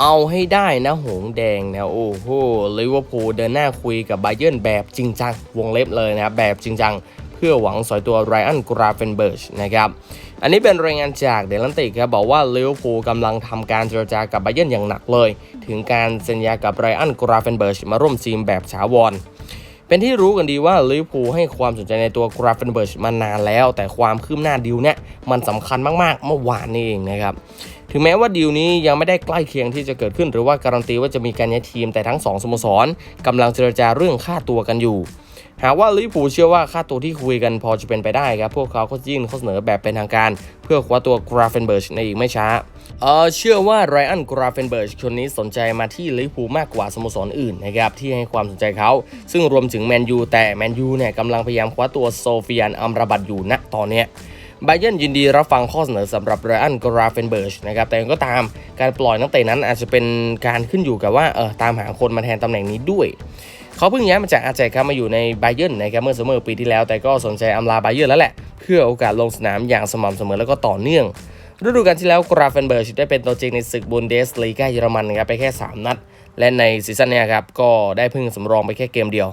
เอาให้ได้นะหงแดงนะโอ้โหลิเวอร์พูลเดินหน้าคุยกับไบเยิร์นแบบจริงจัง วงเล็บเลยนะครับแบบจริงจัง เพื่อหวังสอยตัวไรอันกราเฟนเบิร์ชนะครับอันนี้เป็นรายงานจากเดลันติกครับบอกว่าลิเวอร์พูลกำลังทำการเจรจากับไบเยิร์นอย่างหนักเลย ถึงการเซ็นสัญญากับไรอันกราเฟนเบิร์ชมาร่วมทีมแบบถาวรเป็นที่รู้กันดีว่าลิเวอร์พูลให้ความสนใจในตัวกราฟเฟนเบิร์ชมานานแล้ว แต่ความคืบหน้าดีลเนี่ยมันสำคัญมากๆ เมื่อวานนี้เองนะครับ ถึงแม้ว่าดีลนี้ยังไม่ได้ใกล้เคียงที่จะเกิดขึ้น หรือว่าการันตีว่าจะมีการย้ายทีมแต่ทั้งสองสโมสรกำลังเจรจาเรื่องค่าตัวกันอยู่ หากว่าลิเวอร์พูเชื่อว่าค่าตัวที่คุยกันพอจะเป็นไปได้ครับ พวกเขาก็ยื่นข้อเสนอแบบเป็นทางการ เพื่อคว้าตัวกราเฟนเบิร์ชในอีกไม่ช้าเออเชื่อว่าไรอันกราเฟนเบิร์ชคนนี้สนใจมาที่ลิเวอร์พูมากกว่าสโมสรอื่นนะครับที่ให้ความสนใจเขา ซึ่งรวมถึงแมนยูแต่แมนยูเนี่ยกำลังพยายามคว้าตัวโซเฟียนอัมราบัตอยู่ณตอนเนี้ย ไบเยนยินดีรับฟังข้อเสนอสำหรับไรอันกราเฟนเบิร์ชนะครับแต่ก็ตามการปล่อยนักเตะนั้นอาจจะเป็นการขึ้นอยู่กับว่าเออตามหาคนมาแทนตำแหน่งนี้ด้วยเขาเพิ่งย้ายมาจากอาแจครับมาอยู่ในไบเยนนะครับเมื่อเสมอปีที่แล้ว แต่ก็สนใจอำลาไบเยนแล้วแหละ เพื่อโอกาสลงสนามอย่างสม่ำเสมอแล้วก็ต่อเนื่องฤดูกาลที่แล้วกราเฟนเบิร์ชได้เป็นตัวจริงในศึกบุนเดสลีกาเยอรมันนะครับไปแค่ 3 นัด และในซีซั่นนี้ครับก็ได้เพิ่งสำรองไปแค่เกมเดียว